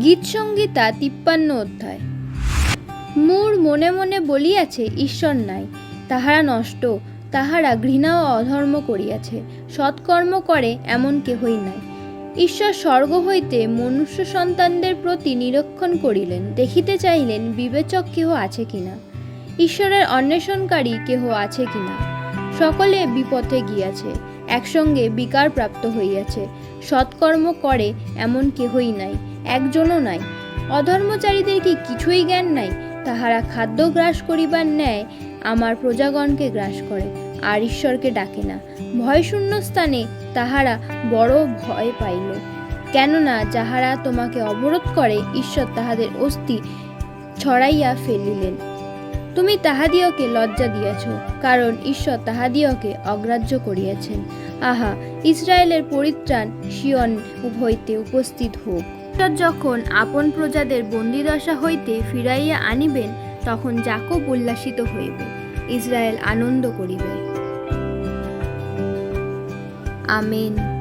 গীতসংগীতা তিপ্পান্ন অধ্যায়। মূর মনে মনে বলিয়াছে, ঈশ্বর নাই, তাহারা নষ্ট, তাহারা ঘৃণা ও অধর্ম করিয়াছে, সৎকর্ম করে এমন কেহই নাই। ঈশ্বর স্বর্গ হইতে মনুষ্য সন্তানদের প্রতি নিরীক্ষণ করিলেন, দেখিতে চাইলেন বিবেচক কেহ আছে কিনা। ঈশ্বরের অন্বেষণকারী কেহ আছে কিনা। সকলে বিপথে গিয়াছে, একসঙ্গে বিকার প্রাপ্ত হইয়াছে, সৎকর্ম করে এমন কেহই নাই। একজনও নাই। অধর্মচারীদের কি কিছুই জ্ঞান নাই? তাহারা খাদ্য গ্রাস করিবার ন্যায় আমার প্রজাগণকে গ্রাস করে, আর ঈশ্বরকে ডাকে না। ভয়শূন্য স্থানে তাহারা বড় ভয় পাইল। কেননা যাহারা তোমাকে অবরোধ করে, ঈশ্বর তাহাদের অস্থি ছড়াইয়া ফেলিলেন। তুমি তাহাদিওকে লজ্জা দিয়াছ, কারণ ঈশ্বর তাহাদিওকে অগ্রাহ্য করিয়াছেন। আহা, ইসরায়েলের পরিত্রাণ শিয়ন হইতে উপস্থিত হোক। ঈশ্বর যখন আপন প্রজাদের বন্দিদশা হইতে ফিরাইয়া আনিবেন, তখন জাকব উল্লাসিত হইবে, ইসরায়েল আনন্দ করিবে। আমেন।